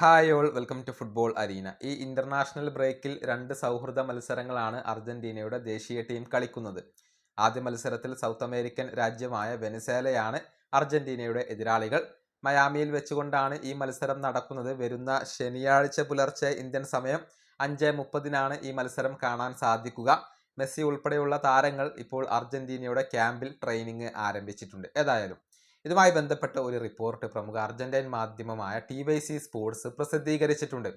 Hi all welcome to football arena. ഈ international ബ്രേക്കിൽ രണ്ട് സൗഹൃദ മത്സരങ്ങളാണ് അർജന്റീനയുടെ ദേശീയ ടീം കളിക്കുന്നത്. ആദ്യ മത്സരത്തിൽ സൗത്ത് അമേരിക്കൻ രാജ്യമായ വെനിസേലയാണ് അർജന്റീനയുടെ എതിരാളികൾ. മയാമിയിൽ വെച്ചുകൊണ്ടാണ് ഈ മത്സരം നടക്കുന്നത്. വരുന്ന ശനിയാഴ്ച പുലർച്ചെ ഇന്ത്യൻ സമയം അഞ്ച് മുപ്പതിനാണ് ഈ മത്സരം കാണാൻ സാധിക്കുക. മെസ്സി ഉൾപ്പെടെയുള്ള താരങ്ങൾ ഇപ്പോൾ അർജന്റീനയുടെ ക്യാമ്പിൽ ട്രെയിനിങ് ആരംഭിച്ചിട്ടുണ്ട്. ഏതായാലും ഇതുമായി ബന്ധപ്പെട്ട ഒരു റിപ്പോർട്ട് പ്രമുഖ അർജന്റൈൻ മാധ്യമമായ ടി വൈ സി സ്പോർട്സ് പ്രസിദ്ധീകരിച്ചിട്ടുണ്ട്.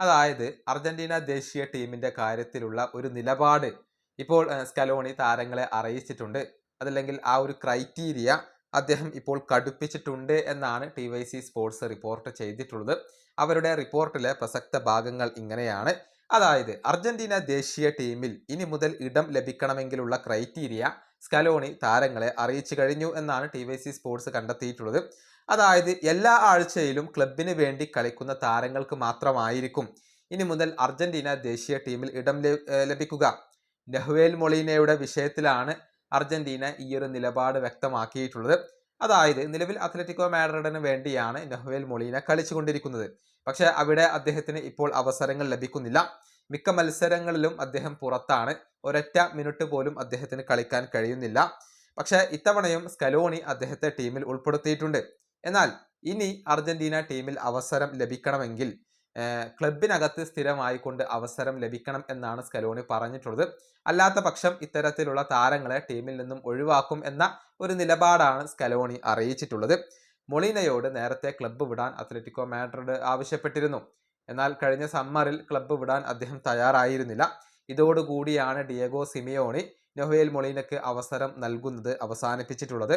അതായത് അർജന്റീന ദേശീയ ടീമിന്റെ കാര്യത്തിലുള്ള ഒരു നിലപാട് ഇപ്പോൾ സ്കലോണി താരങ്ങളെ അറിയിച്ചിട്ടുണ്ട്. അതല്ലെങ്കിൽ ആ ഒരു ക്രൈറ്റീരിയ അദ്ദേഹം ഇപ്പോൾ കടുപ്പിച്ചിട്ടുണ്ട് എന്നാണ് T Y C sports report ചെയ്തിട്ടുള്ളത്. അവരുടെ റിപ്പോർട്ടിലെ പ്രസക്ത ഭാഗങ്ങൾ ഇങ്ങനെയാണ്. അതായത് അർജന്റീന ദേശീയ ടീമിൽ ഇനി മുതൽ ഇടം ലഭിക്കണമെങ്കിലുള്ള ക്രൈറ്റീരിയ സ്കലോണി താരങ്ങളെ അറിയിച്ചു കഴിഞ്ഞു എന്നാണ് ടി വൈ സി സ്പോർട്സ് കണ്ടെത്തിയിട്ടുള്ളത്. അതായത് എല്ലാ ആഴ്ചയിലും ക്ലബിന് വേണ്ടി കളിക്കുന്ന താരങ്ങൾക്ക് മാത്രമായിരിക്കും. ഇനി മുതൽ അർജന്റീന ദേശീയ ടീമിൽ ഇടം ലഭിക്കുക. നെഹ്വേൽ മൊളീനയുടെ വിഷയത്തിലാണ് അർജന്റീന ഈ ഒരു നിലപാട് വ്യക്തമാക്കിയിട്ടുള്ളത്. അതായത് നിലവിൽ അത്ലറ്റിക്കോ മാഡ്രിഡിന് വേണ്ടിയാണ് നെഹ്വേൽ മൊളീന കളിച്ചുകൊണ്ടിരിക്കുന്നത്. പക്ഷെ അവിടെ അദ്ദേഹത്തിന് ഇപ്പോൾ അവസരങ്ങൾ ലഭിക്കുന്നില്ല. മിക്ക മത്സരങ്ങളിലും അദ്ദേഹം പുറത്താണ്. ഒരൊറ്റ മിനിറ്റ് പോലും അദ്ദേഹത്തിന് കളിക്കാൻ കഴിയുന്നില്ല. പക്ഷെ ഇത്തവണയും സ്കലോണി അദ്ദേഹത്തെ ടീമിൽ ഉൾപ്പെടുത്തിയിട്ടുണ്ട്. എന്നാൽ ഇനി അർജന്റീന ടീമിൽ അവസരം ലഭിക്കണമെങ്കിൽ ക്ലബിനകത്ത് സ്ഥിരമായി കൊണ്ട് അവസരം ലഭിക്കണം എന്നാണ് സ്കലോണി പറഞ്ഞിട്ടുള്ളത്. അല്ലാത്ത പക്ഷം ഇത്തരത്തിലുള്ള താരങ്ങളെ ടീമിൽ നിന്നും ഒഴിവാക്കും എന്ന ഒരു നിലപാടാണ് സ്കലോണി അറിയിച്ചിട്ടുള്ളത്. മൊളീനയോട് നേരത്തെ ക്ലബ്ബ് വിടാൻ അത്ലറ്റിക്കോ മാഡ്രിഡ് ആവശ്യപ്പെട്ടിരുന്നു. എന്നാൽ കഴിഞ്ഞ സമ്മറിൽ ക്ലബ്ബ് വിടാൻ അദ്ദേഹം തയ്യാറായിരുന്നില്ല. ഇതോടുകൂടിയാണ് ഡിയഗോ സിമിയോണി നൊഹേൽ മൊളീനക്ക് അവസരം നൽകുന്നത് അവസാനിപ്പിച്ചിട്ടുള്ളത്.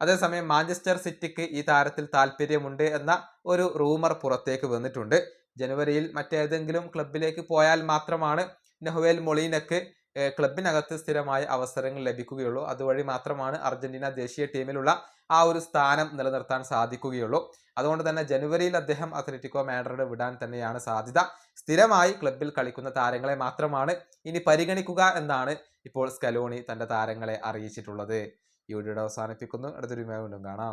അതേസമയം മാഞ്ചസ്റ്റർ സിറ്റിക്ക് ഈ താരത്തിൽ താല്പര്യമുണ്ട് എന്ന ഒരു റൂമർ പുറത്തേക്ക് വന്നിട്ടുണ്ട്. ജനുവരിയിൽ മറ്റേതെങ്കിലും ക്ലബിലേക്ക് പോയാൽ മാത്രമാണ് നൊഹേൽ മൊളീനക്ക് ക്ലബിനകത്ത് സ്ഥിരമായ അവസരങ്ങൾ ലഭിക്കുകയുള്ളൂ. അതുവഴി മാത്രമാണ് അർജന്റീന ദേശീയ ടീമിലുള്ള ആ ഒരു സ്ഥാനം നിലനിർത്താൻ സാധിക്കുകയുള്ളൂ. അതുകൊണ്ട് തന്നെ ജനുവരിയിൽ അദ്ദേഹം അത്ലറ്റിക്കോ മാഡ്രിഡ് വിടാൻ തന്നെയാണ് സാധ്യത. സ്ഥിരമായി ക്ലബിൽ കളിക്കുന്ന താരങ്ങളെ മാത്രമാണ് ഇനി പരിഗണിക്കുക എന്നാണ് ഇപ്പോൾ സ്കലോണി തന്റെ താരങ്ങളെ അറിയിച്ചിട്ടുള്ളത്. ഈ വീഡിയോയുടെ അവസാനിപ്പിക്കുന്നു. അടുത്തൊരു വീണ്ടും കാണാം.